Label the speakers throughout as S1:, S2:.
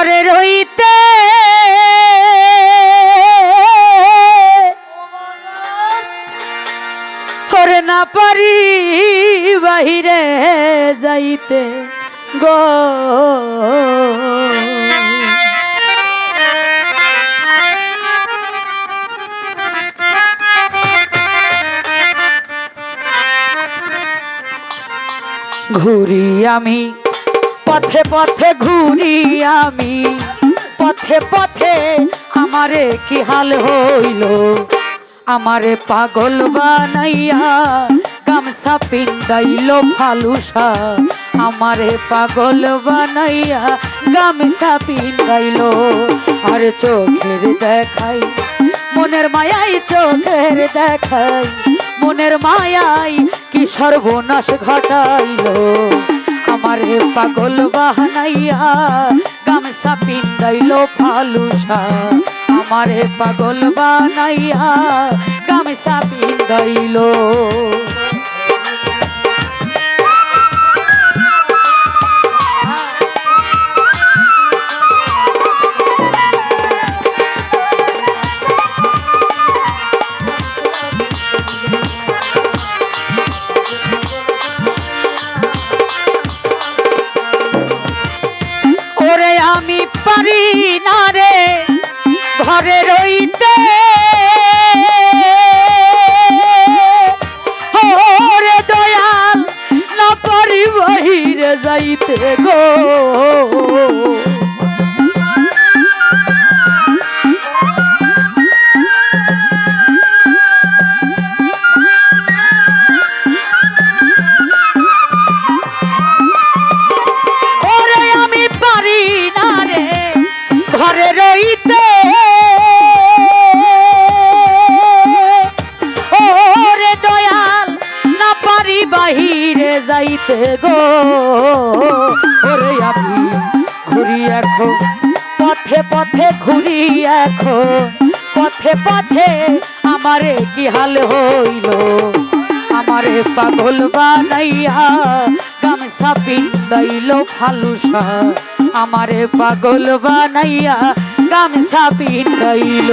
S1: ঘরে রইতে ওরে না পারি বাহিরে যাইতে গো। ঘুরি আমি পথে পথে ঘুরি আমি। পথে পথে আমারে কি হাল হইল? আমারে পাগল বানাইয়া গামছা পিন্দাইল ফালুসা। আমারে পাগল বানাইয়া গামছা পিন্দাইল আর চোখের দেখাই, মনের মায়াই চোখের দেখাই। মনের মায়াই কি সর্বনাশ ঘটাইল? পাগল বাহানাইয়া গামছা পিন্দাইল ফালুসা আমারে পাগল বানাইয়া গামছা পিন্দাইল আমি পারি না রে ঘরে রইতে। হরে দয়াল না পারি বাহিরে যাইতে গো। পথে পথে ঘুরি এখন। পথে পথে আমারে কি হাল হইল? আমারে পাগল বানাইয়া গামছা পিন্দাইল ফালুসা আমারে পাগল বানাইয়া গামছা পিন্দাইল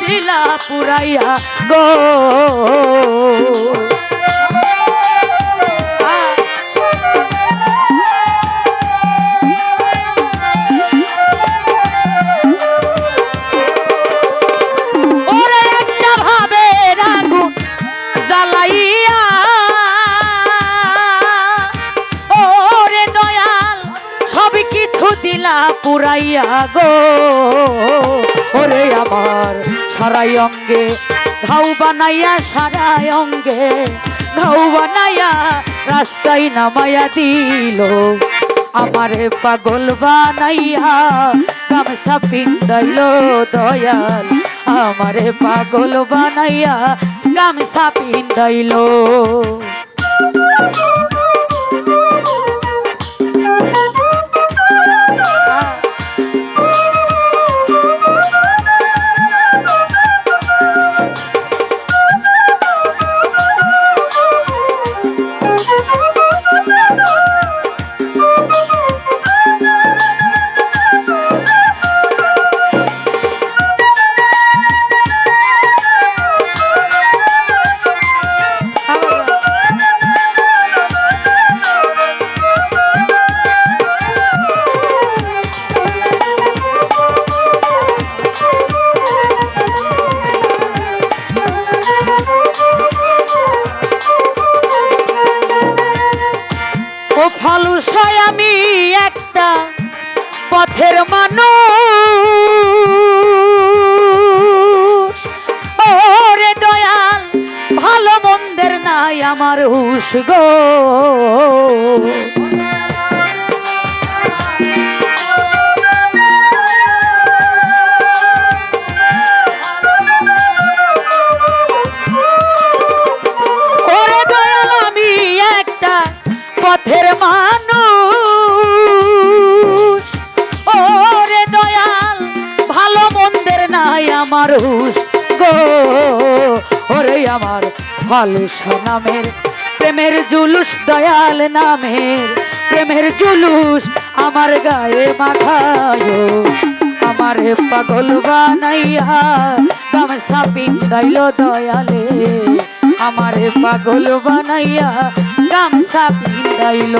S1: দিলা পুরাইয়া গো। দিলা পুরাইয়া গো। ওরে আমার সারাই অঙ্গে ঘাউ বানাইয়া সারাই অঙ্গে ঘাউ বানাইয়া রাস্তায় নামাইয়া দিল। আমারে পাগল বানাইয়া, গামছা পিন্দাইল দয়াল। আমারে পাগল বানাইয়া গামছা পিন্দাইল মানুষ ওরে দয়াল ভালো মন্দের নাই আমার হুশ গো। হুশ গো। ওরে আমার ফালুস নামের, প্রেমের জুলুস দয়াল নামের, প্রেমের জুলুস আমার গায়ে মাখায় আমারে পাগল বানাইয়া গামছা পিন্দাইল দয়ালে। আমারে পাগল বানাইয়া গামছা পিন্দাইল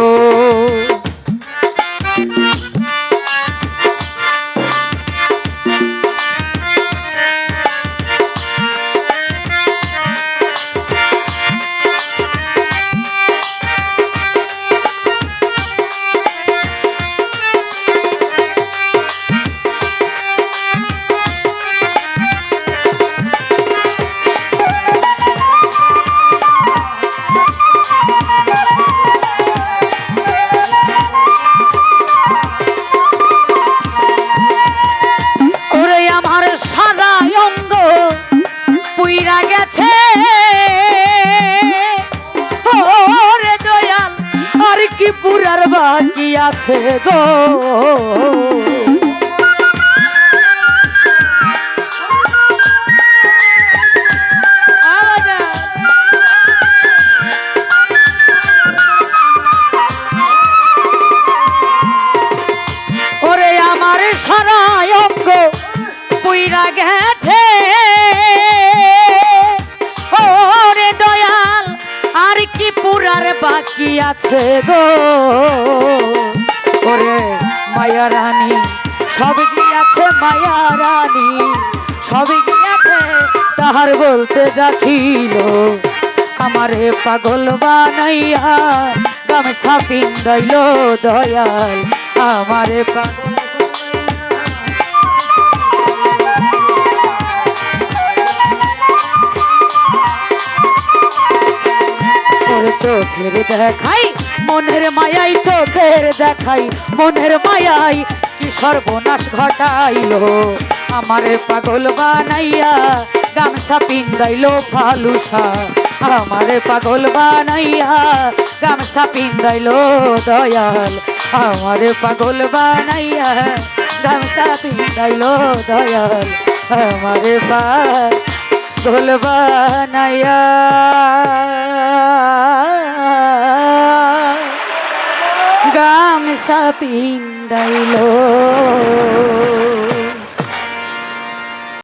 S1: আছে গো। ওরে আমার সারা অঙ্গ পুইরা গেছে। ওরে দয়াল আর কি পুরার বাকি আছে গো? ওরে মায়া রানী। সব গিয়াছে মায়া রানী। সব গিয়াছে, তাহার বলতে যাচ্ছিল আমারে পাগল বানাইয়া গামছা পিন্দাইল দয়াল। আমারে পাগল চোখের দেখাই মনের মায়াই চোখের দেখাই, মনের মায়াই কি সর্বনাশ ঘটাইলো? আমার পাগল বানাইয়া গামছা পিন্দাইলো ফালুসা। আমারে পাগল বানাইয়া গামছা পিন্দাইলো দয়াল। আমারে পাগল বানাইয়া গামছা পিন্দাইলো দয়াল। আমারে পাগল বানাইয়া গামছা পিন্দাইলো।